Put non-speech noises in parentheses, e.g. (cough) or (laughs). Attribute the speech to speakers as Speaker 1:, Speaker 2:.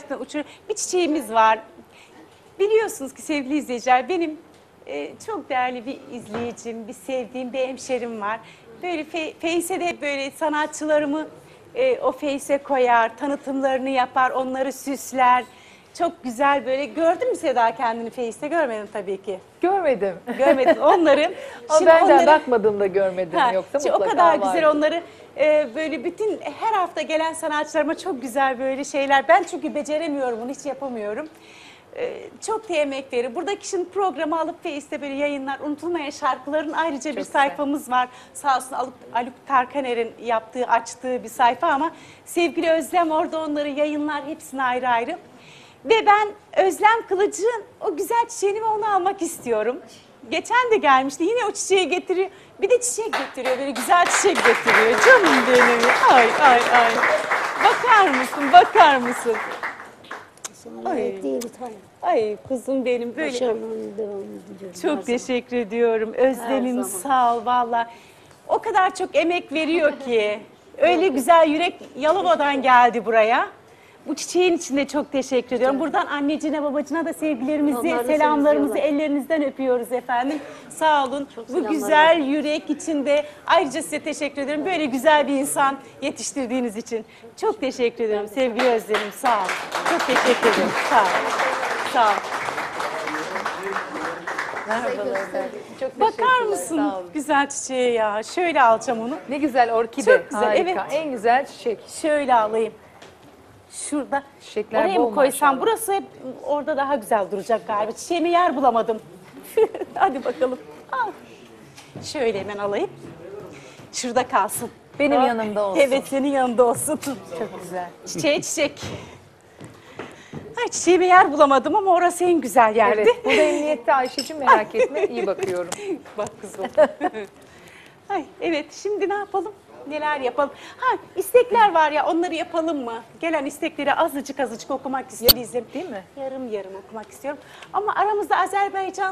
Speaker 1: gerçekten uçur. Bir çiçeğimiz var. Biliyorsunuz ki sevgili izleyiciler benim e, çok değerli bir izleyicim, bir sevdiğim bir hemşerim var. Böyle fe, Face'e de böyle sanatçılarımı e, o Face'e koyar, tanıtımlarını yapar, onları süsler. Çok güzel böyle. Gördün mü Seda kendini Face'te? Görmedim tabii ki.
Speaker 2: Görmedim.
Speaker 1: Görmedin (laughs) onları.
Speaker 2: Ama ben de bakmadığımda görmedim
Speaker 1: Ha,
Speaker 2: yoksa
Speaker 1: şimdi
Speaker 2: mutlaka
Speaker 1: o kadar
Speaker 2: vardı.
Speaker 1: güzel onları e, böyle bütün her hafta gelen sanatçılarıma çok güzel böyle şeyler. Ben çünkü beceremiyorum bunu hiç yapamıyorum. E, çok da emek verir. Buradaki şimdi programı alıp Face'te böyle yayınlar, unutulmayan şarkıların ayrıca bir
Speaker 2: güzel.
Speaker 1: sayfamız var. Sağ olsun Haluk, Haluk Tarkaner'in yaptığı, açtığı bir sayfa ama sevgili Özlem orada onları yayınlar hepsini ayrı ayrı. Ve ben Özlem Kılıç'ın o güzel çiçeğini ve onu almak istiyorum. Geçen de gelmişti. Yine o çiçeği getiriyor. Bir de çiçek getiriyor. Böyle güzel çiçek getiriyor. Canım benim. Ay ay ay. Bakar mısın? Bakar mısın?
Speaker 3: Sana
Speaker 1: Ay.
Speaker 3: layık değil bir tane.
Speaker 1: Ay kuzum benim böyle.
Speaker 3: Başarılarını devam ediyorum. her
Speaker 1: Çok teşekkür ediyorum. Özlemim
Speaker 3: zaman.
Speaker 1: sağ ol valla. O kadar çok emek veriyor ki. (laughs) Öyle güzel yürek Yalova'dan geldi buraya. Bu çiçeğin için de çok teşekkür ediyorum. Buradan annecine babacına da sevgilerimizi,
Speaker 3: Onlar da
Speaker 1: selamlarımızı
Speaker 3: seviyorlar.
Speaker 1: ellerinizden öpüyoruz efendim. Sağ olun.
Speaker 3: Çok
Speaker 1: Bu
Speaker 3: selamlar
Speaker 1: güzel yürek içinde ayrıca size teşekkür ederim. Böyle güzel bir insan yetiştirdiğiniz için. Çok teşekkür ederim sevgili Özlemim. Sağ ol. Çok teşekkür ederim. Sağ ol. Sağ ol.
Speaker 2: Merhabalar. Çok
Speaker 1: Bakar
Speaker 2: teşekkürler,
Speaker 1: mısın
Speaker 2: Sağ olun.
Speaker 1: güzel çiçeğe ya? Şöyle alacağım onu.
Speaker 2: Ne güzel orkide.
Speaker 1: Çok güzel,
Speaker 2: Harika.
Speaker 1: evet.
Speaker 2: En güzel çiçek.
Speaker 1: Şöyle alayım. Şurada.
Speaker 2: Çiçekler
Speaker 1: Oraya
Speaker 2: bol
Speaker 1: mı koysam?
Speaker 2: maşallah.
Speaker 1: Burası hep orada daha güzel duracak galiba. Çiçeğime yer bulamadım. (laughs) Hadi bakalım. Al. Şöyle hemen alayım. Şurada kalsın.
Speaker 2: Benim yanımda olsun.
Speaker 1: Evet senin yanında olsun.
Speaker 2: Çok güzel.
Speaker 1: Çiçeğe çiçek. Ay çiçeğime yer bulamadım ama orası en güzel yerdi.
Speaker 2: Evet. Burada emniyette Ayşe'cim merak etme. iyi bakıyorum. (laughs)
Speaker 1: Bak kızım. (laughs) Ay, evet şimdi ne yapalım? Neler yapalım? Ha istekler var ya onları yapalım mı? Gelen istekleri azıcık azıcık okumak istiyorum.
Speaker 2: Değil mi?
Speaker 1: Yarım yarım okumak istiyorum. Ama aramızda Azerbaycan